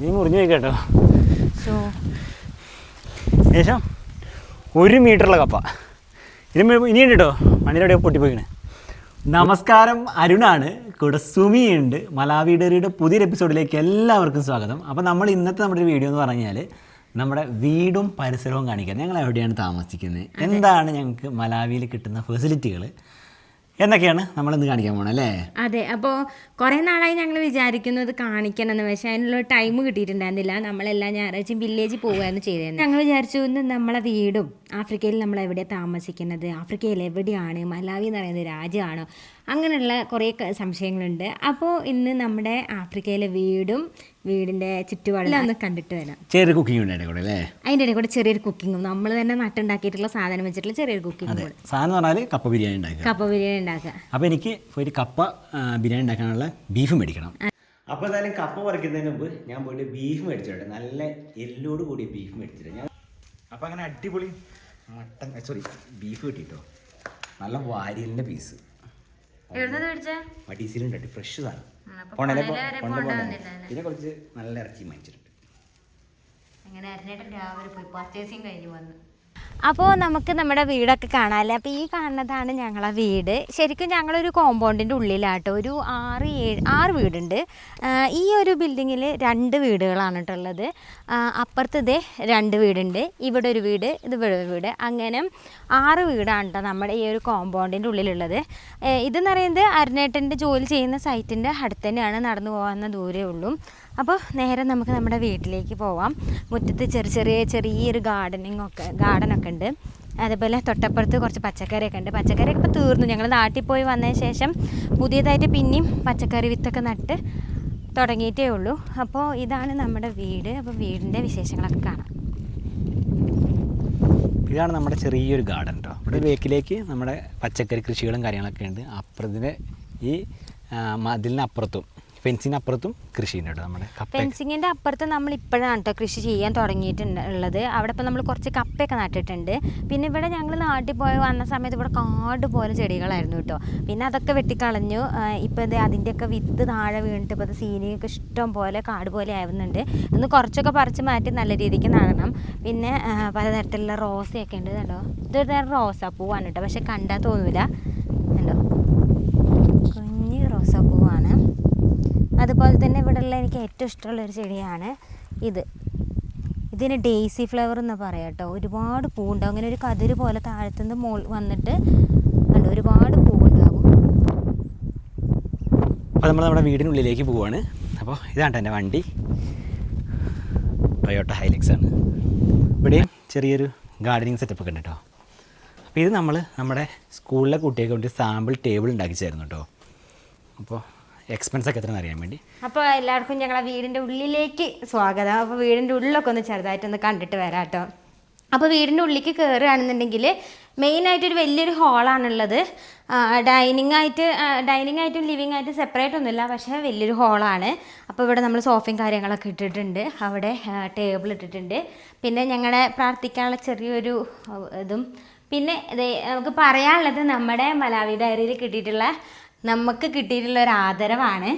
നീ മുറിഞ്ഞു പോയി കേട്ടോ. സോ ഏകദേശം ഒരു മീറ്ററുള്ള കപ്പ. ഇനി ഇനിയുണ്ട് കേട്ടോ മണ്ണിലൂടെ പൊട്ടിപ്പോയിക്കണ്. നമസ്കാരം അരുണാണ്. കൂടെ സുമിയുണ്ട് മലാവി ഡെറിയുടെ പുതിയൊരു എപ്പിസോഡിലേക്ക് എല്ലാവർക്കും സ്വാഗതം. അപ്പോൾ നമ്മൾ ഇന്നത്തെ നമ്മുടെ വീഡിയോ എന്ന് പറഞ്ഞാൽ നമ്മുടെ വീടും പരിസരവും കാണിക്കാൻ ഞങ്ങൾ എവിടെയാണ് താമസിക്കുന്നത്? എന്താണ് ഞങ്ങൾക്ക് മലാവിയിൽ കിട്ടുന്ന ഫെസിലിറ്റികൾ എന്നൊക്കെയാണ് നമ്മൾ ഇന്ന് കാണിക്കാൻ പോകണം അല്ലേ? അതെ അപ്പോൾ കുറേ നാളായി ഞങ്ങൾ വിചാരിക്കുന്നത് കാണിക്കണം എന്ന് പക്ഷേ അതിനുള്ള ടൈം കിട്ടിയിട്ടുണ്ടായിരുന്നില്ല. നമ്മളെല്ലാം ഞായറാഴ്ച വില്ലേജിൽ പോവുകയായിരുന്നു ചെയ്തിരുന്നത് ഞങ്ങൾ വിചാരിച്ചു ഇന്ന് നമ്മളെ വീടും ആഫ്രിക്കയിൽ നമ്മൾ എവിടെയാണ് താമസിക്കുന്നത്? ആഫ്രിക്കയിൽ എവിടെയാണ്? മലാവി എന്ന് പറയുന്നത് രാജ്യമാണോ? അങ്ങനെയുള്ള കുറേ സംശയങ്ങളുണ്ട്. അപ്പോൾ ഇന്ന് നമ്മുടെ ആഫ്രിക്കയിലെ വീടും വീടിന്റെ ചുറ്റുപാടെല്ലാം ഒന്ന് കണ്ടിട്ട് വരാം. ചെറിയ കുക്കിംഗ് ഉണ്ട് കൂടെ അല്ലേ? അതിന്റെ ഇടയിൽ കൂടെ ചെറിയൊരു കുക്കിങ്ങും നമ്മൾ തന്നെ നട്ടുണ്ടാക്കിയിട്ടുള്ള സാധനം വെച്ചിട്ടുള്ള ചെറിയൊരു കുക്കിംഗ് സാധനം പറഞ്ഞാൽ കപ്പ ബിരിയാണി ഉണ്ടാക്കുക. കപ്പ ബിരിയാണി ഉണ്ടാക്കുക. അപ്പോൾ എനിക്ക് ഒരു കപ്പ ബിരിയാണി ഉണ്ടാക്കാനുള്ള ബീഫ് മേടിക്കണം. അപ്പോൾ എന്തായാലും കപ്പ പറിക്കുന്നതിന് മുമ്പ് ഞാൻ പോയിട്ട് ബീഫ് മേടിച്ചിട്ടുണ്ട്. നല്ല എല്ലോട് കൂടി ബീഫ് മേടിച്ചിട്ട് ഞാൻ അപ്പോൾ അങ്ങനെ അടിപൊളി മട്ടൻ സോറി ബീഫ് കിട്ടിട്ടോ. നല്ല വാരിയലിന്റെ പീസ് മടീസിലുണ്ട് ഫ്രഷ് സാധനം. കൊണ്ട് പോണ്ട വന്നില്ല പിന്നെ കുറച്ച് നല്ല ഇറച്ചി മേടിച്ചിട്ടുണ്ട് അങ്ങനെ അരനേട്ടൻ രാവിലെ പോയി പർച്ചേസിങ് കഴിഞ്ഞ് വന്നു. അപ്പോൾ നമുക്ക് നമ്മുടെ വീടൊക്കെ കാണാമല്ലേ അപ്പോൾ ഈ കാണുന്നതാണ് ഞങ്ങളെ വീട്. ശരിക്കും ഞങ്ങളൊരു കോമ്പൗണ്ടിന്റെ ഉള്ളിലാട്ടോ. ഒരു ആറ് ഏഴ് ആറ് വീടുണ്ട്. ഈ ഒരു ബിൽഡിങ്ങിൽ രണ്ട് വീടുകളാണ് കേട്ടുള്ളത് അപ്പുറത്ത് രണ്ട് വീടുണ്ട്. ഇവിടെ ഒരു വീട് ഇത് ഇവിടെ ഒരു വീട്. അങ്ങനെ ആറ് വീടാണ് കേട്ടോ നമ്മുടെ ഈ ഒരു കോമ്പൗണ്ടിന്റെ ഉള്ളിലുള്ളത്. ഇതെന്ന് പറയുന്നത് അരുണേട്ടന്റെ ജോലി ചെയ്യുന്ന സൈറ്റിന്റെ അടുത്ത് തന്നെയാണ് നടന്നു പോകാവുന്ന ദൂരേ ഉള്ളൂ. അപ്പോൾ നേരെ നമുക്ക് നമ്മുടെ വീട്ടിലേക്ക് പോവാം. മുറ്റത്ത് ചെറിയ ചെറിയ ചെറിയൊരു ഗാർഡനിങ് ഒക്കെ ഗാർഡനൊക്കെ ഉണ്ട്. അതേപോലെ തൊട്ടപ്പുറത്ത് കുറച്ച് പച്ചക്കറിയൊക്കെ ഉണ്ട്. പച്ചക്കറിയൊക്കെ ഇപ്പോൾ തീർന്നു. ഞങ്ങൾ നാട്ടിൽ പോയി വന്നതിന് ശേഷം പുതിയതായിട്ട് പിന്നെയും പച്ചക്കറി വിത്തൊക്കെ നട്ട് തുടങ്ങിയിട്ടേ ഉള്ളൂ. അപ്പോൾ ഇതാണ് നമ്മുടെ വീട്. അപ്പോൾ വീടിന്റെ വിശേഷങ്ങളൊക്കെ കാണാം. ഇതാണ് നമ്മുടെ ചെറിയൊരു ഗാർഡൻ കേട്ടോ ഇവിടെ ബേക്കിലേക്ക് നമ്മുടെ പച്ചക്കറി കൃഷികളും കാര്യങ്ങളൊക്കെ ഉണ്ട്. അപ്പുറത്തിന് ഈ മതിലിനപ്പുറത്തും. ഫെൻസിന് അപ്പുറത്തും കൃഷി ഉണ്ട് നമ്മുടെ ഫെൻസിങ്ങിന്റെ അപ്പുറത്ത് നമ്മൾ ഇപ്പോഴാണ് കേട്ടോ കൃഷി ചെയ്യാൻ തുടങ്ങിയിട്ടുണ്ട് ഉള്ളത്. അവിടെ ഇപ്പോൾ നമ്മൾ കുറച്ച് കപ്പയൊക്കെ നട്ടിട്ടുണ്ട്. പിന്നെ ഇവിടെ ഞങ്ങൾ നാട്ടിൽ പോയി വന്ന സമയത്ത് ഇവിടെ കാട് പോലെ ചെടികളായിരുന്നു കേട്ടോ പിന്നെ അതൊക്കെ വെട്ടിക്കളഞ്ഞു. ഇപ്പോൾ ഇത് അതിന്റെയൊക്കെ വിത്ത് താഴെ വീണിട്ട് ഇപ്പോൾ ഇത് സീനിയൊക്കെ ഇഷ്ടം പോലെ കാട് പോലെ ആവുന്നുണ്ട്. ഒന്ന് കുറച്ചൊക്കെ പറിച്ച് മാറ്റി നല്ല രീതിക്ക് നടണം. പിന്നെ പലതരത്തിലുള്ള റോസയൊക്കെ ഉണ്ട് കേട്ടോ ഇതൊരു തരം റോസാപ്പൂവാണ് കേട്ടോ പക്ഷെ കണ്ടാൽ തോന്നൂല കണ്ടോ കുഞ്ഞ് റോസാപ്പൂവാണ് അതുപോലെ തന്നെ ഇവിടെയുള്ള എനിക്ക് ഏറ്റവും ഇഷ്ടമുള്ള ഒരു ചെടിയാണ് ഇത്. ഇതിന് ഡെയ്സി ഫ്ലവർ എന്ന് പറയാം കേട്ടോ. ഒരുപാട് പൂവുണ്ടാവും. അങ്ങനെ ഒരു കതിര് പോലെ താഴത്തുനിന്ന് മോൾ വന്നിട്ട് ഉണ്ട് ഒരുപാട് പൂവുണ്ടാകും. അപ്പോൾ നമ്മൾ നമ്മുടെ വീടിനുള്ളിലേക്ക് പോവാണ്. അപ്പോൾ ഇതാണ് എന്റെ വണ്ടി. ടൊയോട്ട ഹൈലക്സ് ആണ്. ഇവിടെയും ചെറിയൊരു ഗാർഡനിങ് സെറ്റപ്പ് ഒക്കെ ഉണ്ട് കേട്ടോ. അപ്പോൾ ഇത് നമ്മൾ നമ്മുടെ സ്കൂളിലെ കുട്ടികൾക്ക് വേണ്ടി സാമ്പിൾ ടേബിൾ ഉണ്ടാക്കി ചേരുന്നു കേട്ടോ. അപ്പോൾ എക്സ്പെൻസ് ഒക്കെ എത്രയെന്ന് അറിയാൻ വേണ്ടി. അപ്പോൾ എല്ലാവർക്കും ഞങ്ങളെ വീടിന്റെ ഉള്ളിലേക്ക് സ്വാഗതം. അപ്പോൾ വീടിന്റെ ഉള്ളിലൊക്കെ ഒന്ന് ചെറുതായിട്ടൊന്ന് കണ്ടിട്ട് വരാം കേട്ടോ. അപ്പോൾ വീടിന്റെ ഉള്ളിലേക്ക് കയറുകയാണെന്നുണ്ടെങ്കിൽ മെയിനായിട്ടൊരു വലിയൊരു ഹോളാണുള്ളത് ഡൈനിങ് ആയിട്ട് ഡൈനിങ് ആയിട്ടും ലിവിങ് ആയിട്ടും സെപ്പറേറ്റ് ഒന്നുമില്ല പക്ഷേ വലിയൊരു ഹോളാണ് അപ്പോൾ ഇവിടെ നമ്മൾ സോഫയും കാര്യങ്ങളൊക്കെ ഇട്ടിട്ടുണ്ട്. അവിടെ ടേബിൾ ഇട്ടിട്ടുണ്ട്. പിന്നെ ഞങ്ങളെ പ്രാർത്ഥിക്കാനുള്ള ചെറിയൊരു ഇതും. പിന്നെ നമുക്ക് പറയാനുള്ളത് നമ്മുടെ മലാവി ഡയറിയിൽ കിട്ടിയിട്ടുള്ള നമുക്ക് കിട്ടിയിട്ടുള്ള ഒരു ആദരവാണ്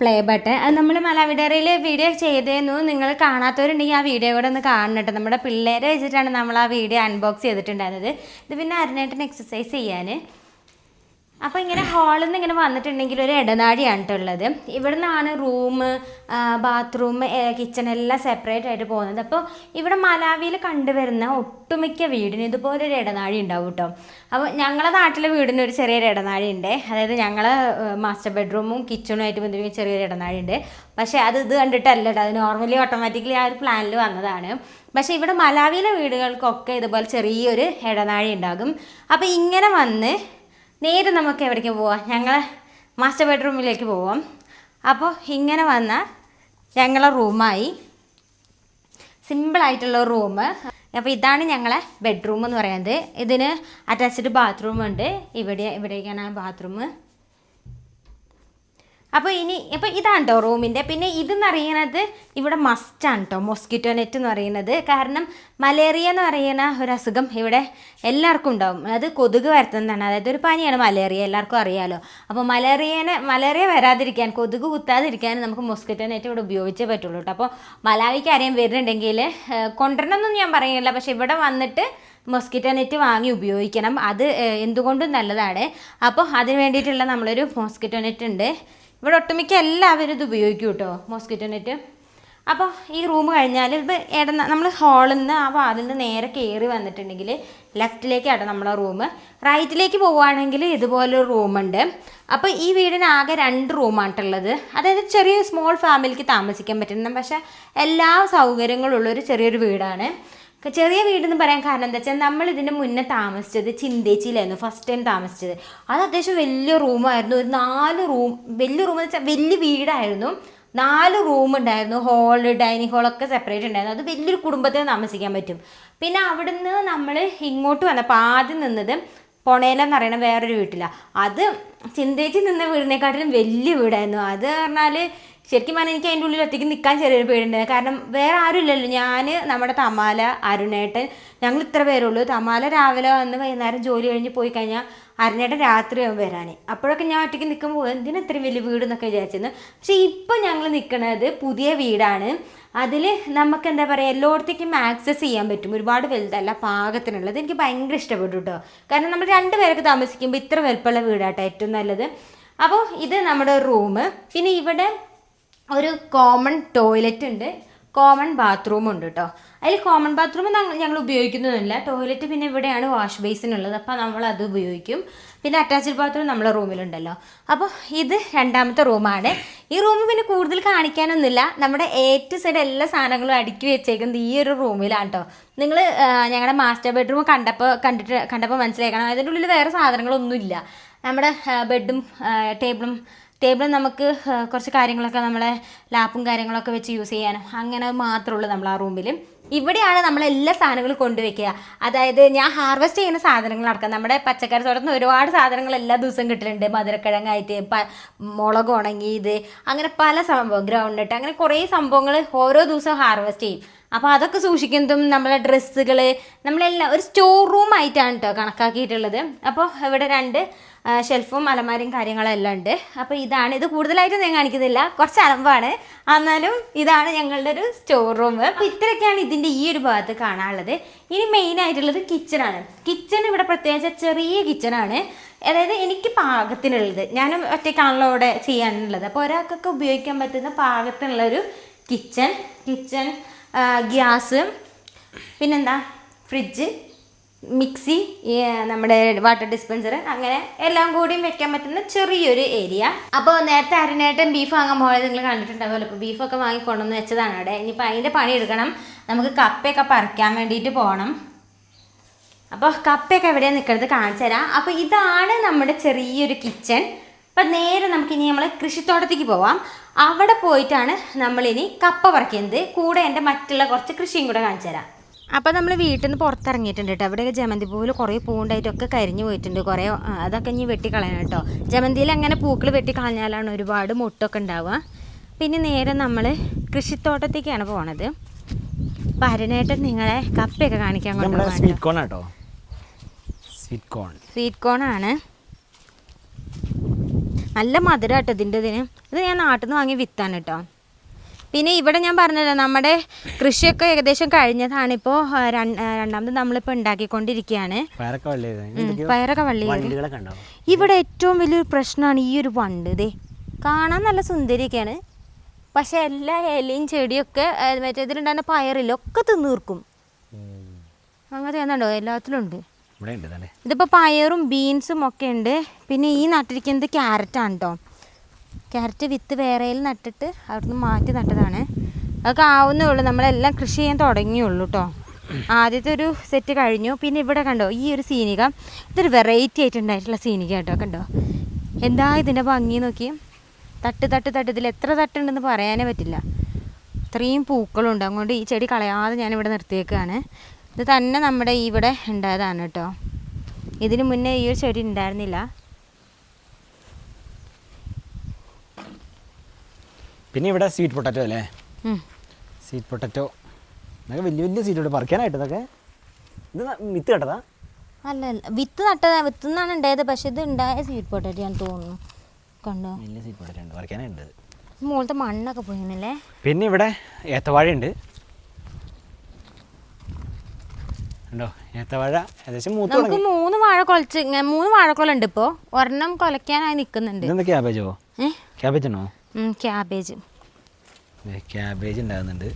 പ്ലേ ബട്ടൺ അത് നമ്മൾ മലവിടറയിൽ വീഡിയോ ചെയ്തേന്നു. നിങ്ങൾ കാണാത്തവരുണ്ടെങ്കിൽ ആ വീഡിയോ കൂടെ ഒന്ന് കാണണം നമ്മുടെ പിള്ളേരെ വെച്ചിട്ടാണ് നമ്മൾ ആ വീഡിയോ അൺബോക്സ് ചെയ്തിട്ടുണ്ടായിരുന്നത്. ഇത് പിന്നെ അരനേട്ടൻ എക്സസൈസ് ചെയ്യാൻ അപ്പോൾ ഇങ്ങനെ ഹാളിൽ നിന്ന് ഇങ്ങനെ വന്നിട്ടുണ്ടെങ്കിൽ ഒരു ഇടനാഴിയാണ് ഉള്ളത്. ഇവിടെ നിന്നാണ് റൂം ബാത്റൂം കിച്ചൺ എല്ലാം സെപ്പറേറ്റ് ആയിട്ട് പോകുന്നത്. അപ്പോൾ ഇവിടെ മലാവിയിൽ കണ്ടുവരുന്ന ഒട്ടുമിക്ക വീടിന് ഇതുപോലെ ഒരു ഇടനാഴി ഉണ്ടാവും കേട്ടോ അപ്പോൾ ഞങ്ങളെ നാട്ടിലെ വീടിന് ഒരു ചെറിയൊരു ഇടനാഴി ഉണ്ട്. അതായത് ഞങ്ങളെ മാസ്റ്റർ ബെഡ്റൂമും കിച്ചണും ആയിട്ട് ബന്ധിപ്പിക്കുന്ന ചെറിയൊരു ഇടനാഴി ഉണ്ട്. പക്ഷേ അത് ഇത് കണ്ടിട്ടല്ല കേട്ടോ അത് നോർമലി ഓട്ടോമാറ്റിക്കലി ആ ഒരു പ്ലാനിൽ വന്നതാണ്. പക്ഷേ ഇവിടെ മലാവിയിലെ വീടുകൾക്കൊക്കെ ഇതുപോലെ ചെറിയൊരു ഇടനാഴി ഉണ്ടാകും. അപ്പോൾ ഇങ്ങനെ വന്ന് നേരെ നമുക്ക് എവിടേക്ക് പോവാം? ഞങ്ങൾ മാസ്റ്റർ ബെഡ്റൂമിലേക്ക് പോവാം. അപ്പോൾ ഇങ്ങനെ വന്ന ഞങ്ങളെ റൂമായി സിമ്പിളായിട്ടുള്ള റൂം അപ്പോൾ ഇതാണ് ഞങ്ങളെ ബെഡ്റൂം എന്ന് പറയുന്നത്. ഇതിന് അറ്റാച്ച്ഡ് ബാത്റൂമുണ്ട് ഇവിടെ ഇവിടേക്കാണ് ബാത്റൂം അപ്പോൾ ഇനി ഇപ്പോൾ ഇതാണ് കേട്ടോ റൂമിന്റെ പിന്നെ ഇതെന്ന് പറയുന്നത് ഇവിടെ മസ്റ്റാണ് കേട്ടോ മോസ്കിറ്റോ നെറ്റ് എന്ന് പറയുന്നത്. കാരണം മലേറിയ എന്ന് പറയുന്ന ഒരു അസുഖം ഇവിടെ എല്ലാവർക്കും ഉണ്ടാവും. അത് കൊതുക് വരുത്തുന്നതാണ്. അതായത് ഒരു പനിയാണ് മലേറിയ. എല്ലാവർക്കും അറിയാമല്ലോ അപ്പോൾ മലേറിയനെ മലേറിയ വരാതിരിക്കാൻ കൊതുക് കുത്താതിരിക്കാൻ നമുക്ക് മോസ്കിറ്റോ നെറ്റ് ഇവിടെ ഉപയോഗിച്ചേ പറ്റുള്ളൂ കേട്ടോ അപ്പോൾ മലാവിക്ക് ആരെയും വരുന്നുണ്ടെങ്കിൽ കൊണ്ടുവരണമെന്നൊന്നും ഞാൻ പറയുന്നില്ല. പക്ഷേ ഇവിടെ വന്നിട്ട് മോസ്കിറ്റോ നെറ്റ് വാങ്ങി ഉപയോഗിക്കണം. അത് എന്തുകൊണ്ടും നല്ലതാണ്. അപ്പോൾ അതിന് വേണ്ടിയിട്ടുള്ള നമ്മളൊരു മോസ്കിറ്റോ നെറ്റ് ഉണ്ട്. ഇവിടെ ഒട്ടുമിക്ക എല്ലാവരും ഇത് ഉപയോഗിക്കും കേട്ടോ മോസ്കിറ്റോ നെറ്റ് അപ്പോൾ ഈ റൂം കഴിഞ്ഞാൽ ഇത് ഇട നമ്മൾ ഹാളിൽ നിന്ന് ആ വാതിൽ നിന്ന് നേരെ കയറി വന്നിട്ടുണ്ടെങ്കിൽ ലെഫ്റ്റിലേക്കാട്ടോ നമ്മളെ റൂം റൈറ്റിലേക്ക് പോവുകയാണെങ്കിൽ ഇതുപോലൊരു റൂമുണ്ട് അപ്പോൾ ഈ വീടിന് ആകെ രണ്ട് റൂമായിട്ടുള്ളത് അതായത് ചെറിയ സ്മോൾ ഫാമിലിക്ക് താമസിക്കാൻ പറ്റുന്ന പക്ഷേ എല്ലാ സൗകര്യങ്ങളുള്ളൊരു ചെറിയൊരു വീടാണ്. ചെറിയ വീടെന്ന് പറയാൻ കാരണം എന്താ വെച്ചാൽ നമ്മൾ ഇതിന്റെ മുന്നേ താമസിച്ചത് ചിന്തേച്ചിയിലായിരുന്നു ഫസ്റ്റ് ടൈം താമസിച്ചത്. അത് അത്യാവശ്യം വലിയ റൂമായിരുന്നു ഒരു നാല് റൂം വലിയ റൂം എന്ന് വെച്ചാൽ വലിയ വീടായിരുന്നു. നാല് റൂം ഉണ്ടായിരുന്നു ഹാൾ ഡൈനിങ് ഹാളൊക്കെ സെപ്പറേറ്റ് ഉണ്ടായിരുന്നു. അത് വലിയൊരു കുടുംബത്തിന് താമസിക്കാൻ പറ്റും. പിന്നെ അവിടുന്ന് നമ്മൾ ഇങ്ങോട്ട് വന്നപ്പോൾ ആദ്യം നിന്നത് പൊണേല എന്ന് പറയുന്ന വേറൊരു വീട്ടിലാണ് അത് ചിന്തേച്ചി നിന്ന വീടിനെക്കാട്ടിലും വലിയ വീടായിരുന്നു. അത് പറഞ്ഞാൽ ശരിക്കും പറഞ്ഞാൽ എനിക്ക് അതിന്റെ ഉള്ളിൽ ഒറ്റയ്ക്ക് നിൽക്കാൻ ചെറിയൊരു പേടിയുണ്ട്. കാരണം വേറെ ആരും ഇല്ലല്ലോ. ഞാൻ നമ്മുടെ തമാല അരുണേട്ടൻ ഞങ്ങൾ ഇത്ര പേരുള്ളൂ. തമാല രാവിലെ വന്ന് വൈകുന്നേരം ജോലി കഴിഞ്ഞ് പോയി കഴിഞ്ഞാൽ അരുണേട്ടൻ രാത്രിയാവും വരാനേ. അപ്പോഴൊക്കെ ഞാൻ ഒറ്റയ്ക്ക് നിൽക്കുമ്പോൾ എന്തിനാ ഇത്രയും വലിയ വീട് എന്നൊക്കെ വിചാരിച്ചിരുന്നു. പക്ഷേ ഇപ്പം ഞങ്ങൾ നിൽക്കുന്നത് പുതിയ വീടാണ്. അതിൽ നമുക്ക് എന്താ പറയുക എല്ലായിടത്തേക്കും ആക്സസ് ചെയ്യാൻ പറ്റും. ഒരുപാട് വലുതല്ല പാകത്തിനുള്ളത്. എനിക്ക് ഭയങ്കര ഇഷ്ടപ്പെട്ടു കേട്ടോ കാരണം നമ്മൾ രണ്ട് പേരൊക്കെ താമസിക്കുമ്പോൾ ഇത്ര വലുപ്പമുള്ള വീടാട്ടോ ഏറ്റവും നല്ലത്. അപ്പോൾ ഇത് നമ്മുടെ റൂം പിന്നെ ഇവിടെ ഒരു കോമൺ ടോയ്ലറ്റ് ഉണ്ട്. കോമൺ ബാത്റൂം ഉണ്ട് കേട്ടോ അതിൽ കോമൺ ബാത്റൂം ഞങ്ങൾ ഉപയോഗിക്കുന്നതല്ല. ടോയ്ലറ്റ് പിന്നെ ഇവിടെയാണ് വാഷ് ബേസിൻ ഉള്ളത്. അപ്പോൾ നമ്മൾ അത് ഉപയോഗിക്കും. പിന്നെ അറ്റാച്ച്ഡ് ബാത്റൂം നമ്മളെ റൂമിലുണ്ടല്ലോ. അപ്പോൾ ഇത് രണ്ടാമത്തെ റൂമാണ് ഈ റൂം പിന്നെ കൂടുതൽ കാണിക്കാനൊന്നുമില്ല. നമ്മുടെ എ ടു സൈഡ് എല്ലാ സാധനങ്ങളും അടുക്കി വെച്ചേക്കുന്നത് ഈ ഒരു റൂമിലാണ് കേട്ടോ നിങ്ങൾ ഞങ്ങളുടെ മാസ്റ്റർ ബെഡ്റൂം കണ്ടപ്പോൾ കണ്ടിട്ട് കണ്ടപ്പോൾ മനസ്സിലാക്കണം അതിന്റെ ഉള്ളിൽ വേറെ സാധനങ്ങളൊന്നുമില്ല. നമ്മുടെ ബെഡും ടേബിളും ടേബിൾ നമുക്ക് കുറച്ച് കാര്യങ്ങളൊക്കെ നമ്മളെ ലാപ്പും കാര്യങ്ങളൊക്കെ വെച്ച് യൂസ് ചെയ്യാനും അങ്ങനെ മാത്രമേ ഉള്ളൂ നമ്മൾ ആ റൂമിൽ ഇവിടെയാണ് നമ്മൾ എല്ലാ സാധനങ്ങളും കൊണ്ടുവയ്ക്കുക അതായത് ഞാൻ ഹാർവെസ്റ്റ് ചെയ്യുന്ന സാധനങ്ങൾ അടക്കം നമ്മുടെ പച്ചക്കറി തോട്ടത്തിൽ ഒരുപാട് സാധനങ്ങൾ എല്ലാ ദിവസവും കിട്ടുന്നുണ്ട് മധുരക്കിഴങ്ങായിട്ട് പ മുളക് ഉണങ്ങിയത് അങ്ങനെ പല സംഭവം ഗ്രൗണ്ട് ഇട്ട് അങ്ങനെ കുറേ സംഭവങ്ങൾ ഓരോ ദിവസവും ഹാർവെസ്റ്റ് ചെയ്യും. അപ്പോൾ അതൊക്കെ സൂക്ഷിക്കുന്നതും നമ്മളെ ഡ്രസ്സുകൾ നമ്മളെല്ലാം ഒരു സ്റ്റോർ റൂം ആയിട്ടാണ് കേട്ടോ കണക്കാക്കിയിട്ടുള്ളത്. അപ്പോൾ ഇവിടെ രണ്ട് ഷെൽഫും അലമാരയും കാര്യങ്ങളെല്ലാം ഉണ്ട്. അപ്പോൾ ഇതാണ്. ഇത് കൂടുതലായിട്ട് ഞാൻ കാണിക്കുന്നില്ല. കുറച്ച് അലമ്പാണ്. എന്നാലും ഇതാണ് ഞങ്ങളുടെ ഒരു സ്റ്റോർ റൂം അപ്പോൾ ഇത്രയൊക്കെയാണ് ഇതിന്റെ ഈ ഒരു ഭാഗത്ത് കാണാനുള്ളത്. ഇനി മെയിൻ ആയിട്ടുള്ളത് കിച്ചണാണ് കിച്ചൺ ഇവിടെ പ്രത്യേകിച്ച് ചെറിയ കിച്ചണാണ് അതായത് എനിക്ക് പാകത്തിനുള്ളത്. ഞാൻ ഒറ്റയ്ക്കാണല്ലോ അവിടെ ചെയ്യാനുള്ളത്. അപ്പോൾ ഒരാൾക്കൊക്കെ ഉപയോഗിക്കാൻ പറ്റുന്ന പാകത്തിനുള്ളൊരു കിച്ചൺ കിച്ചൺ ഗ്യാസ് പിന്നെന്താ? ഫ്രിഡ്ജ് മിക്സി നമ്മുടെ വാട്ടർ ഡിസ്പെൻസർ അങ്ങനെ എല്ലാം കൂടിയും വെക്കാൻ പറ്റുന്ന ചെറിയൊരു ഏരിയ അപ്പോൾ നേരത്തെ അരിനായിട്ടും ബീഫ് വാങ്ങാൻ പോയത് നിങ്ങൾ കണ്ടിട്ടുണ്ടാവുമല്ലോ. അപ്പോൾ ബീഫൊക്കെ വാങ്ങി കൊണ്ടുവന്ന് വെച്ചതാണ് അവിടെ. ഇനിയിപ്പോൾ അതിന്റെ പണി എടുക്കണം. നമുക്ക് കപ്പയൊക്കെ പറിക്കാൻ വേണ്ടിയിട്ട് പോകണം അപ്പോൾ കപ്പയൊക്കെ എവിടെയാണ് നിൽക്കുന്നത് കാണിച്ചു തരാം. അപ്പോൾ ഇതാണ് നമ്മുടെ ചെറിയൊരു കിച്ചൺ അപ്പം നേരെ നമുക്കിനി നമ്മൾ കൃഷിത്തോട്ടത്തേക്ക് പോവാം. അവിടെ പോയിട്ടാണ് നമ്മളിനി കപ്പ പറിക്കുന്നത്. കൂടെ എന്റെ മറ്റുള്ള കുറച്ച് കൃഷിയും കൂടെ കാണിച്ചു തരാം. അപ്പോൾ നമ്മൾ വീട്ടിൽ നിന്ന് പുറത്തിറങ്ങിയിട്ടുണ്ട് കേട്ടോ അവിടെ ജമന്തി പൂവിൽ കുറേ പൂവുണ്ടായിട്ടൊക്കെ കരിഞ്ഞു പോയിട്ടുണ്ട്. കുറേ അതൊക്കെ ഇനി വെട്ടിക്കളയണം കേട്ടോ ജമന്തിയിൽ അങ്ങനെ പൂക്കൾ വെട്ടിക്കളഞ്ഞാലാണ് ഒരുപാട് മുട്ടൊക്കെ ഉണ്ടാവുക. പിന്നെ നേരെ നമ്മൾ കൃഷിത്തോട്ടത്തേക്കാണ് പോണത്. അപ്പം അരുണേട്ടൻ നിങ്ങളെ കപ്പയൊക്കെ കാണിക്കാൻ കൊണ്ടുപോകാട്ടോ സ്വീറ്റ് കോൺ സ്വീറ്റ് കോൺ. ആണ് നല്ല മധുരം കേട്ടോ ഇതിന്റെ ഇതിന്. ഇത് ഞാൻ നാട്ടിൽ നിന്ന് വാങ്ങി വിത്താണ് കേട്ടോ പിന്നെ ഇവിടെ ഞാൻ പറഞ്ഞല്ലോ നമ്മുടെ കൃഷിയൊക്കെ ഏകദേശം കഴിഞ്ഞതാണ് ഇപ്പോ രണ്ടാമത് നമ്മളിപ്പോൾ ഉണ്ടാക്കിക്കൊണ്ടിരിക്കുകയാണ്. പയറൊക്കെ വള്ളി ഇവിടെ ഏറ്റവും വലിയൊരു പ്രശ്നമാണ് ഈ ഒരു വണ്ട് ഇതേ കാണാൻ നല്ല സുന്ദരിയൊക്കെയാണ്. പക്ഷെ എല്ലാ ഇലയും ചെടിയൊക്കെ ആ, മറ്റേ ഇതിലുണ്ടാകുന്ന പയറില്ല ഒക്കെ തിന്നീർക്കും അങ്ങനെ എന്താണ്ടോ എല്ലാത്തിലും ഉണ്ട്. ഇതിപ്പോൾ പയറും ബീൻസും ഒക്കെ ഉണ്ട്. പിന്നെ ഈ നട്ടിരിക്കുന്നത് ക്യാരറ്റാണ് കേട്ടോ ക്യാരറ്റ് വിത്ത് വേറെയിൽ നട്ടിട്ട് അവിടുന്ന് മാറ്റി നട്ടതാണ്. അതൊക്കെ ആവുന്നേ ഉള്ളൂ നമ്മളെല്ലാം കൃഷി ചെയ്യാൻ തുടങ്ങിയുള്ളൂ കേട്ടോ ആദ്യത്തെ ഒരു സെറ്റ് കഴിഞ്ഞു. പിന്നെ ഇവിടെ കണ്ടോ ഈ ഒരു സീനിക. ഇതൊരു വെറൈറ്റി ആയിട്ടുണ്ടായിട്ടുള്ള സീനിക കേട്ടോ കണ്ടോ. എന്താ ഇതിന്റെ ഭംഗി നോക്കി. തട്ട് തട്ട് തട്ട്. ഇതിൽ എത്ര തട്ടുണ്ടെന്ന് പറയാനേ പറ്റില്ല. ഇത്രയും പൂക്കളുണ്ട്. അതുകൊണ്ട് ഈ ചെടി കളയാതെ ഞാനിവിടെ നിർത്തിയേക്കാണ്. ഇത് തന്നെ നമ്മുടെ ഇവിടെ ഉണ്ടായതാണ് കേട്ടോ ഇതിന് മുന്നേ ഈ ഒരു ചെടി ഉണ്ടായിരുന്നില്ല. പിന്നെ ഇവിടെ സ്വീറ്റ് പൊട്ടാറ്റോ അല്ലേ. സ്വീറ്റ് പൊട്ടാറ്റോ ഇതൊക്കെ വലിയ വലിയ സ്വീറ്റ് പറിക്കാനായിട്ട് ഇതൊക്കെ. ഇത് വിത്ത് കേട്ടതാ അല്ല അല്ല. വിത്ത് നട്ടതാ. വിത്ത് നിന്നാണ് ഉണ്ടായത് പക്ഷെ ഇത് ഉണ്ടായ സ്വീറ്റ് പൊട്ടാറ്റോ ഞാൻ തോന്നുന്നു. കണ്ടോ? വലിയ സ്വീറ്റ് പൊട്ടാറ്റോ ഉണ്ട്. പറിക്കാനായിട്ട് മുകളിലത്തെ മണ്ണൊക്കെ പോയിന്നല്ലേ? പിന്നെ ഇവിടെ ഏത്തവാഴയുണ്ട് ഉണ്ടോ. ഏത്തവാഴ ഏകദേശം മൂത്ത് നമുക്ക് മൂന്ന് വാഴ കൊലച്ച് മൂന്ന് മൂന്ന് വാഴക്കൊലുണ്ട് ഇപ്പോ. ഒരെണ്ണം കൊലയ്ക്കാനായി നിൽക്കുന്നുണ്ട് ഇതെന്താ ക്യാബേജോ ക്യാബേജ് ആണോ? ക്യാബേജ് ക്യാബേജ് ഉണ്ടാകുന്നുണ്ട്.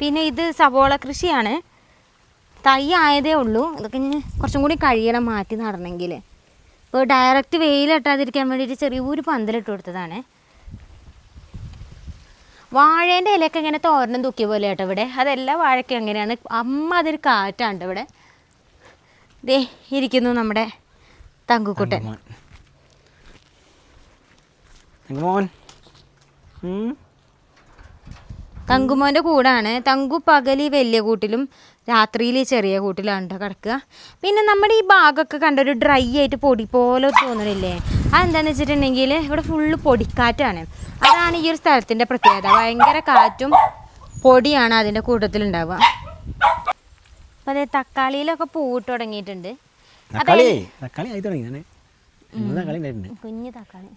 പിന്നെ ഇത് സവോള കൃഷിയാണ്. തൈ ആയതേ ഉള്ളൂ. ഇതൊക്കെ ഇനി കുറച്ചും കൂടി കഴിയണം മാറ്റി നടണമെങ്കിൽ. ഇപ്പോൾ ഡയറക്റ്റ് വെയിലിട്ടാതിരിക്കാൻ വേണ്ടിയിട്ട് ചെറിയൊരു പന്തലിട്ട് കൊടുത്തതാണ്. വാഴേന്റെ ഇലയൊക്കെ ഇങ്ങനെ തോരണം തൂക്കിയ പോലെ കേട്ടോ ഇവിടെ. അതെല്ലാ വാഴയ്ക്കും അങ്ങനെയാണ് അമ്മ അതൊരു കാറ്റാണ്ട് ഇവിടെ. ദേ ഇരിക്കുന്നു നമ്മുടെ തങ്കുക്കുട്ടൻ. മോൻ. തങ്കുമോന്റെ കൂടാണ്. തങ്കു പകൽ വലിയ കൂട്ടിലും രാത്രിയിൽ ചെറിയ കൂട്ടിലാണ് ട്ടോ കിടക്കുക പിന്നെ നമ്മുടെ ഈ ഭാഗമൊക്കെ കണ്ട ഒരു ഡ്രൈ ആയിട്ട് പൊടി പോലെ തോന്നണില്ലേ? അതെന്താണെന്ന് വെച്ചിട്ടുണ്ടെങ്കിൽ ഇവിടെ ഫുള്ള് പൊടിക്കാറ്റാണ്. അതാണ് ഈ ഒരു സ്ഥലത്തിന്റെ പ്രത്യേകത. ഭയങ്കര കാറ്റും പൊടിയാണ് അതിന്റെ കൂട്ടത്തിലുണ്ടാവുക. അപ്പം അതെ തക്കാളിയിലൊക്കെ പൂവിട്ട് തുടങ്ങിയിട്ടുണ്ട്. തക്കാളി? തക്കാളി ആയി തുടങ്ങി കുഞ്ഞ് തക്കാളി.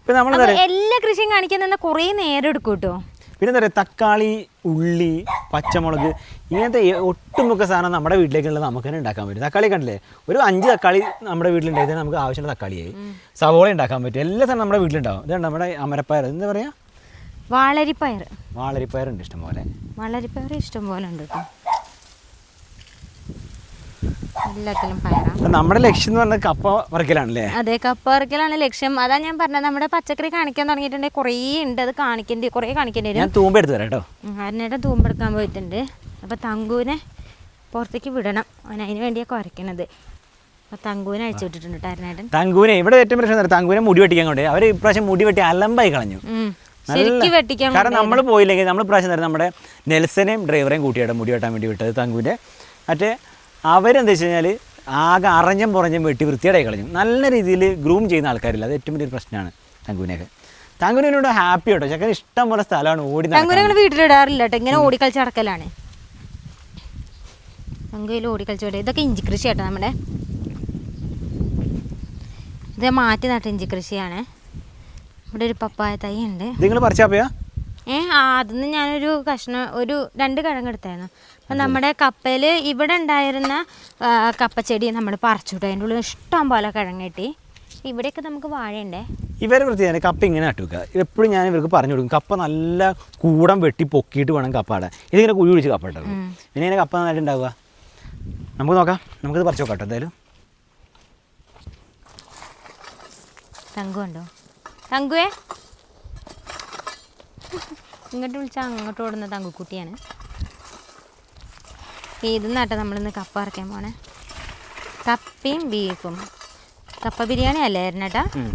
ഇപ്പൊ നമ്മൾ എല്ലാ കൃഷിയും കാണിക്കാൻ തന്നെ കുറേ നേരം എടുക്കും കേട്ടോ. പിന്നെ എന്താ പറയുക തക്കാളി ഉള്ളി പച്ചമുളക് ഇങ്ങനത്തെ ഒട്ടുമൊക്കെ സാധനം നമ്മുടെ വീട്ടിലേക്കുള്ളത് നമുക്ക് തന്നെ ഉണ്ടാക്കാൻ പറ്റും. തക്കാളി കണ്ടില്ലേ? ഒരു അഞ്ച് തക്കാളി നമ്മുടെ വീട്ടിലുണ്ടായത് നമുക്ക് ആവശ്യമുള്ള തക്കാളിയായി. സവോള ഉണ്ടാക്കാൻ പറ്റും. എല്ലാ സാധനം നമ്മുടെ വീട്ടിലുണ്ടാവും. ഇതാണ് നമ്മുടെ അമരപ്പയർ എന്താ പറയുക വാളരിപ്പയർ. വാളരിപ്പയറുണ്ട് ഇഷ്ടംപോലെ. വാളരിപ്പയർ ഇഷ്ടംപോലെ ഉണ്ട് കേട്ടോ. നമ്മുടെ ലക്ഷ്യം എന്ന് പറഞ്ഞാൽ കപ്പ പറിക്കലാണല്ലേ അതെ കപ്പ പറിക്കലാണ് ലക്ഷ്യം. അതാ ഞാൻ പറഞ്ഞത്. നമ്മുടെ പച്ചക്കറി കാണിക്കാൻ തുടങ്ങിയിട്ടുണ്ടെങ്കിൽ കുറേ ഉണ്ട്. അത് കാണിക്കേണ്ടി കുറേ കാണിക്കേണ്ടി വരും. ഞാൻ തൂമ്പ എടുത്ത് തരാം കേട്ടോ. അരനേട്ടം തൂമ്പെടുക്കാൻ പോയിട്ടുണ്ട്. അപ്പോൾ തങ്കുവിനെ പുറത്തേക്ക് വിടണം. അവൻ അതിന് വേണ്ടിയാണ് കുറയ്ക്കണത് അപ്പോൾ തങ്കുവിനെ അഴിച്ചു വിട്ടിട്ടുണ്ട് കേട്ടോ അരനേട്ടൻ തങ്കൂനെ ഇവിടെ ഏറ്റവും പ്രശ്നം തങ്കൂനെ മുടി വെട്ടിക്കാൻ കൊണ്ട് അവർ ഇപ്രാവശ്യം മുടി വെട്ടി അലമ്പായി കളഞ്ഞു. കാരണം നമ്മൾ പോയില്ലെങ്കിൽ നമ്മൾ പ്രാവശ്യം തരാം നമ്മുടെ നെൽസനെയും ഡ്രൈവറെയും കൂട്ടിയായിട്ട് മുടി വെട്ടാൻ വേണ്ടി വിട്ടത് തങ്കുവിന്റെ മറ്റേ അവരെന്താ വെച്ച് കഴിഞ്ഞാൽ ആകെ അറഞ്ഞം പുറഞ്ഞും വെട്ടി വൃത്തിയായി കളഞ്ഞു. നല്ല രീതിയിൽ ഗ്രൂം ചെയ്യുന്ന ആൾക്കാരില്ല. അത് ഏറ്റവും വലിയൊരു പ്രശ്നമാണ് തങ്കുവിനെയൊക്കെ. തങ്കുവിനോട് ഹാപ്പി കേട്ടോ ചക്കൻ ഇഷ്ടം പോലെ സ്ഥലമാണ് ഓടി. തങ്കുവിനെ വീട്ടിലിടാറില്ല കേട്ടോ ഇങ്ങനെ ഓടിക്കളിച്ച് നടക്കലാണ്. തങ്കുവിൽ ഓടി കളിച്ച് വിടുക ഇതൊക്കെ ഇഞ്ചി കൃഷി കേട്ടോ നമ്മുടെ. ഇത് മാറ്റി നട്ട ഇഞ്ചി കൃഷിയാണ്. ഇവിടെ ഒരു പപ്പായ തൈ ഉണ്ട്. നിങ്ങൾ പറിച്ചാപ്പയാ ഏ അതിന്ന് ഞാനൊരു കഷ്ണം ഒരു രണ്ട് കിഴങ്ങ് എടുത്തായിരുന്നു. അപ്പം നമ്മുടെ കപ്പയിൽ ഇവിടെ ഉണ്ടായിരുന്ന കപ്പച്ചെടി നമ്മൾ പറിച്ചുവിട്ടു. അതിന്റെ ഉള്ളിൽ ഇഷ്ടം പോലെ കിഴങ്ങ് കിട്ടി ഇവിടെയൊക്കെ നമുക്ക് വാഴയുണ്ടേ? ഇവരെ വൃത്തിയാണ് കപ്പ ഇങ്ങനെ നട്ടു വെക്കുക. എപ്പോഴും ഞാൻ ഇവർക്ക് പറഞ്ഞു കൊടുക്കും കപ്പ നല്ല കൂടം വെട്ടി പൊക്കിയിട്ട് വേണം കപ്പ ഇടാൻ ഇതിങ്ങനെ കുഴി ഒഴിച്ച് കപ്പ ഇട്ടത് പിന്നെ ഇങ്ങനെ കപ്പ നന്നായിട്ട് ഉണ്ടാവുക നമുക്ക് നോക്കാം. നമുക്കിത് പറിച്ചു നോക്കാം കേട്ടോ എന്തായാലും. തങ്കുണ്ടോ തങ്കുവേ. ഇങ്ങോട്ട് വിളിച്ചാൽ അങ്ങോട്ട് ഓടുന്ന തങ്കുക്കുട്ടിയാണ്. ഇത് നിന്നാട്ടെ നമ്മളിന്ന് കപ്പ ഇറക്കാൻ പോണേ? കപ്പയും ബീഫും. കപ്പ ബിരിയാണി അല്ലേ ആയിരുന്നേട്ടാ ഉം.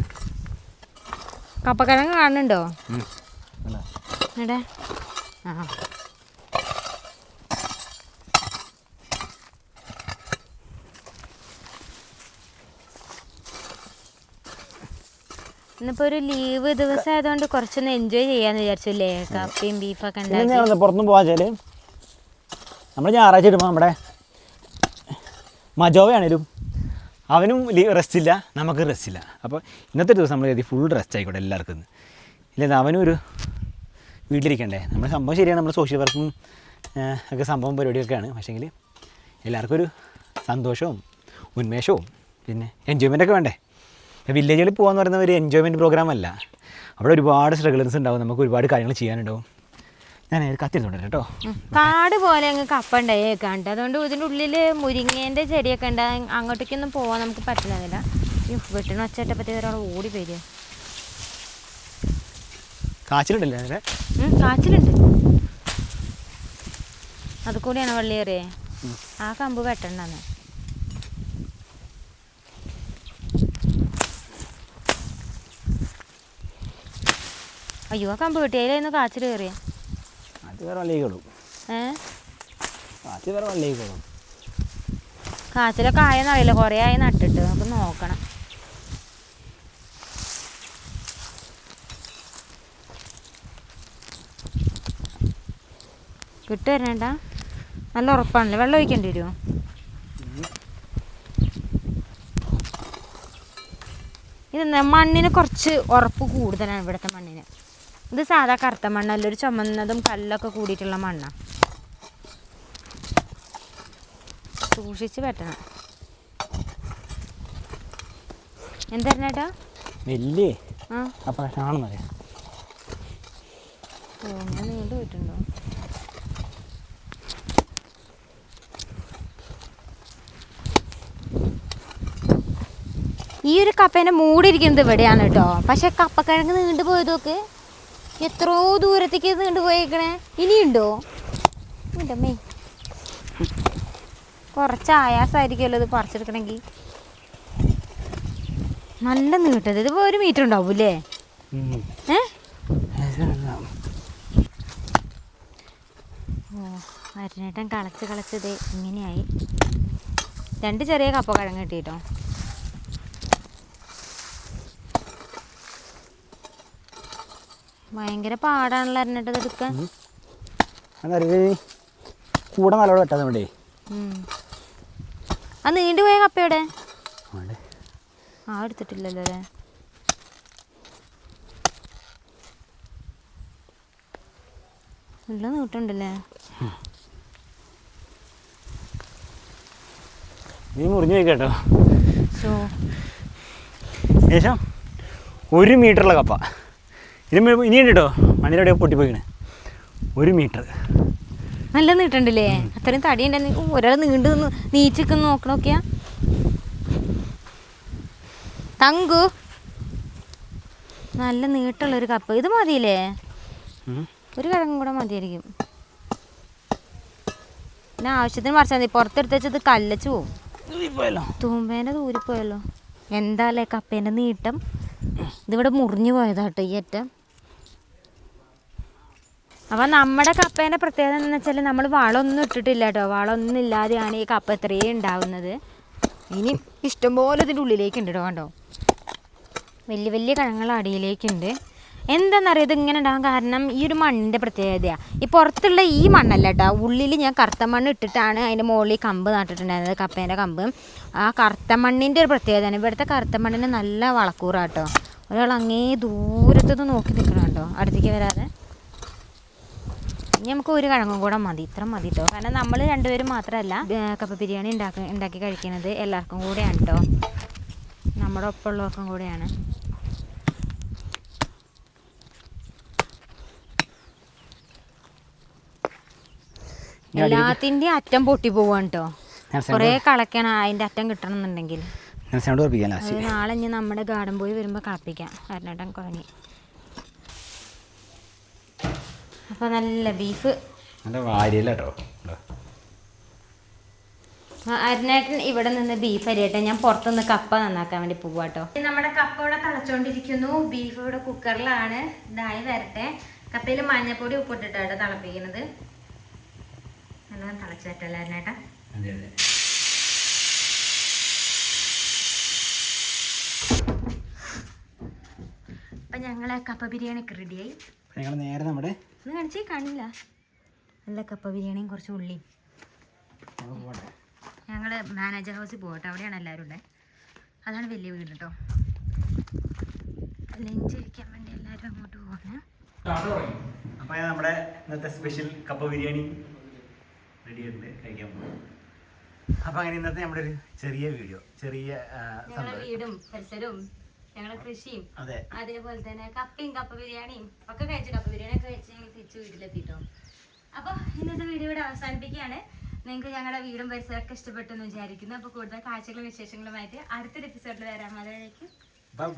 കപ്പക്കിഴങ്ങ് കാണുന്നുണ്ടോ? എടെ ആ. ഇന്നിപ്പോ ഒരു ലീവ് ദിവസം ആയതുകൊണ്ട് കുറച്ചൊന്ന് എൻജോയ് ചെയ്യാന്ന് വിചാരിച്ചില്ലേ കപ്പയും ബീഫൊക്കെ ഉണ്ടാക്കി. പുറത്തുനിന്ന് പോകാൻ വെച്ചാൽ നമ്മൾ ഞായറാഴ്ച ഇടുമ്പോൾ നമ്മുടെ മജോവയാണേലും അവനും റെസ്റ്റ് ഇല്ല നമുക്ക് റെസ്റ്റ് ഇല്ല അപ്പോൾ ഇന്നത്തെ ദിവസം നമ്മൾ കരുതി ഫുൾ റെസ്റ്റ് ആയിക്കോട്ടെ എല്ലാവർക്കും. ഇന്ന്. അവനും ഒരു വീട്ടിലിരിക്കണ്ടേ? നമ്മുടെ സംഭവം ശരിയാണ് നമ്മൾ സോഷ്യൽ വർക്കും ഒക്കെ സംഭവം പരിപാടിയൊക്കെയാണ്. പക്ഷേങ്കിൽ എല്ലാവർക്കും ഒരു സന്തോഷവും ഉന്മേഷവും പിന്നെ എൻജോയ്മെന്റ് ഒക്കെ വേണ്ടേ? വില്ലേജുകളിൽ പോകാമെന്ന് പറയുന്ന ഒരു എൻജോയ്മെന്റ് പ്രോഗ്രാം അല്ല. അവിടെ ഒരുപാട് സ്ട്രഗിൾസ് ഉണ്ടാവും നമുക്ക് ഒരുപാട് കാര്യങ്ങൾ ചെയ്യാനുണ്ടാവും. ഞാൻ കത്തിരുന്നുണ്ട് കേട്ടോ. കാട് പോലെ അങ്ങ് കപ്പ ഉണ്ടായേക്കാണ്ട് അതുകൊണ്ട് ഇതിന്റെ ഉള്ളിൽ മുരിങ്ങേന്റെ ചെടിയൊക്കെ ഉണ്ട്. അങ് അങ്ങോട്ടേക്കൊന്നും പോകാൻ നമുക്ക് പറ്റുന്നതല്ല. വെട്ടണ ഒച്ചേട്ടെ പറ്റി ഒരാൾ ഓടി വരിക. കാച്ചിലുണ്ടല്ലേ അതിന്? കാച്ചിലുണ്ട്. അത് കൂടിയാണ് വള്ളിയേറിയേ ആ കമ്പ് വെട്ടണ്ടെന്ന്. അയ്യോ ആ കമ്പ് വെട്ടി. അതിലായിരുന്നു കാച്ചിൽ കയറിയ. വേറെ വള്ളിയിക്കിടും കാച്ചിലൊക്കെ ആയെന്നറിയില്ല കുറേ ആയി നട്ടിട്ട്. നമുക്ക് നോക്കണം. വിട്ട് വരണ്ട. നല്ല ഉറപ്പാണല്ലോ? വെള്ളം ഒഴിക്കേണ്ടി വരുമോ ഇത് മണ്ണിന് കുറച്ച് ഉറപ്പ് കൂടുതലാണ് ഇവിടുത്തെ മണ്ണിന്. ഇത് സാധാ കറുത്ത മണ്ണല്ല ഒരു ചുമന്നതും കല്ലൊക്കെ കൂടിയിട്ടുള്ള മണ്ണാണ് സൂക്ഷിച്ച് വെട്ടണം എന്തായിരുന്നേട്ടാ വലിയ ആ. അപ്പം കഷ്ണമാണെന്നറിയാം ഓ ഞാൻ നീണ്ടു പോയിട്ടുണ്ടോ? ഈ ഒരു കപ്പേന്റെ മൂടിയിരിക്കുന്നത് ഇവിടെയാണ് കേട്ടോ. പക്ഷെ കപ്പക്കിഴങ്ങ് നീണ്ടു പോയത് നോക്ക് എത്രയോ ദൂരത്തേക്ക് ഇത് പോയേക്കണേ. ഇനിയുണ്ടോ? ഉണ്ടമ്മേ. കുറച്ച് ആയാസമായിരിക്കുമല്ലോ ഇത് പറിച്ചെടുക്കണമെങ്കിൽ. നല്ല നീട്ടത്. ഇതിപ്പോ ഒരു മീറ്റർ ഉണ്ടാവൂലേ ഏ? ഓ അരിനേട്ടൻ കളച്ച് കളച്ചത് ഇങ്ങനെയായി. രണ്ട് ചെറിയ കപ്പ കിഴങ്ങ് കിട്ടിട്ടോ ഭയങ്കര പാടാണല്ലോ അറിഞ്ഞിട്ട് എടുക്കാൻ. കൂടെ നല്ലോണം വെട്ടാതെ വേണ്ടേ ഉം. നീണ്ടു പോയ കപ്പയുടെ ആ എടുത്തിട്ടില്ലല്ലോ അല്ലേ? നല്ല നീട്ടുണ്ടല്ലേ? നീ മുറിഞ്ഞു കേട്ടോ. ഏകദേശം ഒരു മീറ്ററുള്ള കപ്പ. ഇനി ഇനിയുണ്ട് കേട്ടോ മണ്ണിലെവിടെയോ പൊട്ടിപ്പോയിക്കണേ. ഒരു മീറ്റർ. നല്ല നീട്ടണ്ടല്ലേ? അത്രയും തടി ഉണ്ടായിരുന്നു ഒരാൾ നീണ്ടു നിന്ന് നീച്ചിക്കുന്ന നോക്കണോക്കിയാ തങ്കു. നല്ല നീട്ടുള്ള ഒരു കപ്പ്. ഇത് മതിയില്ലേ? ഒരു കിഴങ്ങും കൂടെ മതിയായിരിക്കും. പിന്നെ ആവശ്യത്തിന് മറിച്ചാൽ മതി. പുറത്തെടുത്ത് വെച്ചത് കല്ലച്ചു പോവും. തൂമ്പേനെ ദൂരിപ്പോയല്ലോ എന്താ അല്ലേ കപ്പേന്റെ നീട്ടം? ഇതിവിടെ മുറിഞ്ഞു പോയതാട്ടോ ഈ അറ്റം. അപ്പം നമ്മുടെ കപ്പേന്റെ പ്രത്യേകത എന്ന് വെച്ചാൽ നമ്മൾ വളമൊന്നും ഇട്ടിട്ടില്ല കേട്ടോ വളമൊന്നും ഇല്ലാതെയാണ് ഈ കപ്പ ഇത്രയും ഉണ്ടാവുന്നത്. ഇനി ഇഷ്ടംപോലെ ഇതിന്റെ ഉള്ളിലേക്ക് ഉണ്ട് കേട്ടോ കണ്ടോ? വലിയ വലിയ കിഴങ്ങൾ അടിയിലേക്കുണ്ട്. എന്താണെന്നറിയാം ഇങ്ങനെ ഉണ്ടാകാൻ കാരണം ഈ ഒരു മണ്ണിന്റെ പ്രത്യേകതയാണ് ഈ പുറത്തുള്ള ഈ മണ്ണല്ല കേട്ടോ ഉള്ളിൽ ഞാൻ കറുത്ത മണ്ണ് ഇട്ടിട്ടാണ് അതിന്റെ മുകളിൽ കമ്പ് നട്ടിട്ടുണ്ടായിരുന്നത് കപ്പേന്റെ കമ്പ്. ആ കറുത്ത മണ്ണിന്റെ ഒരു പ്രത്യേകതയാണ്. ഇവിടുത്തെ കറുത്ത മണ്ണിന് നല്ല വളക്കൂറാട്ടോ ഒരാൾ അങ്ങേ ദൂരത്തുനിന്ന് നോക്കി നിൽക്കണം കേട്ടോ അടുത്തേക്ക് വരാതെ. ഇനി നമുക്ക് ഒരു കിഴങ്ങും കൂടെ മതി. ഇത്ര മതി കേട്ടോ കാരണം നമ്മൾ രണ്ടുപേരും മാത്രമല്ല കപ്പ ബിരിയാണി ഉണ്ടാക്കി ഉണ്ടാക്കി കഴിക്കുന്നത് എല്ലാവർക്കും കൂടെയാണ് കേട്ടോ നമ്മുടെ ഒപ്പമുള്ളവർക്കും കൂടെയാണ്. എല്ലാത്തിന്റെ അറ്റം പൊട്ടി പോവാണ് കേട്ടോ കൊറേ കളക്കണം അതിന്റെ അറ്റം കിട്ടണം എന്നുണ്ടെങ്കിൽ നാളെ ഇനി നമ്മുടെ ഗാർഡൻ പോയി വരുമ്പോൾ കളപ്പിക്കാം അരനേട്ടൻ കുഴങ്ങി അപ്പോൾ നല്ല ബീഫ് നല്ല വാരിയല്ല കേട്ടോ അരുണേട്ടൻ ഇവിടെ നിന്ന് ബീഫ് അരിയട്ടെ ഞാൻ പുറത്തുനിന്ന് കപ്പ നന്നാക്കാൻ വേണ്ടി പോവാട്ടോ. നമ്മുടെ കപ്പ ഇവിടെ തിളച്ചോണ്ടിരിക്കുന്നു. ബീഫ് ഇവിടെ കുക്കറിലാണ് ഇതായി വരട്ടെ. കപ്പയിൽ മഞ്ഞപ്പൊടി ഉപ്പിട്ടിട്ടാട്ടോ തിളപ്പിക്കുന്നത്. നല്ലോണം തിളച്ച് അരുണേട്ടാ? അപ്പം ഞങ്ങളെ കപ്പ ബിരിയാണിക്ക് റെഡിയായി ഞങ്ങൾ നേരെ നമ്മുടെ ഒന്ന് കാണിച്ചേ കാണില്ല. നല്ല കപ്പ ബിരിയാണിയും കുറച്ച് ഉള്ളിയും. ഞങ്ങൾ മാനേജർ ഹൗസിൽ പോകട്ടെ. അവിടെയാണ് എല്ലാവരും ഉള്ളത്. അതാണ് വലിയ വീട് കേട്ടോ ലഞ്ച് കഴിക്കാൻ വേണ്ടി എല്ലാവരും അങ്ങോട്ട് പോകണേ അപ്പോൾ നമ്മുടെ ഇന്നത്തെ സ്പെഷ്യൽ കപ്പ ബിരിയാണി റെഡി ആയിട്ട് കഴിക്കാൻ പോകും അപ്പോൾ അങ്ങനെ ഇന്നത്തെ നമ്മുടെ ഒരു ചെറിയ വീഡിയോ ചെറിയ വീടും പരിസരവും ഞങ്ങളുടെ കൃഷിയും അതെ. അതേപോലെ തന്നെ കപ്പയും കപ്പ ബിരിയാണിയും ഒക്കെ കഴിച്ചു. കപ്പ ബിരിയാണി ഒക്കെ കഴിച്ച് ഞങ്ങൾ തിരിച്ചു വീട്ടിലെത്തിട്ടോ. അപ്പോൾ ഇന്നത്തെ വീഡിയോ ഇവിടെ അവസാനിപ്പിക്കുകയാണ്. നിങ്ങൾക്ക് ഞങ്ങളുടെ വീടും പരിസരമൊക്കെ ഇഷ്ടപ്പെട്ടെന്ന് വിചാരിക്കുന്നു. അപ്പോൾ കൂടുതൽ കാഴ്ചകളും വിശേഷങ്ങളുമായിട്ട് അടുത്തൊരു എപ്പിസോഡിൽ വരാം. അതായിരിക്കും ബൈ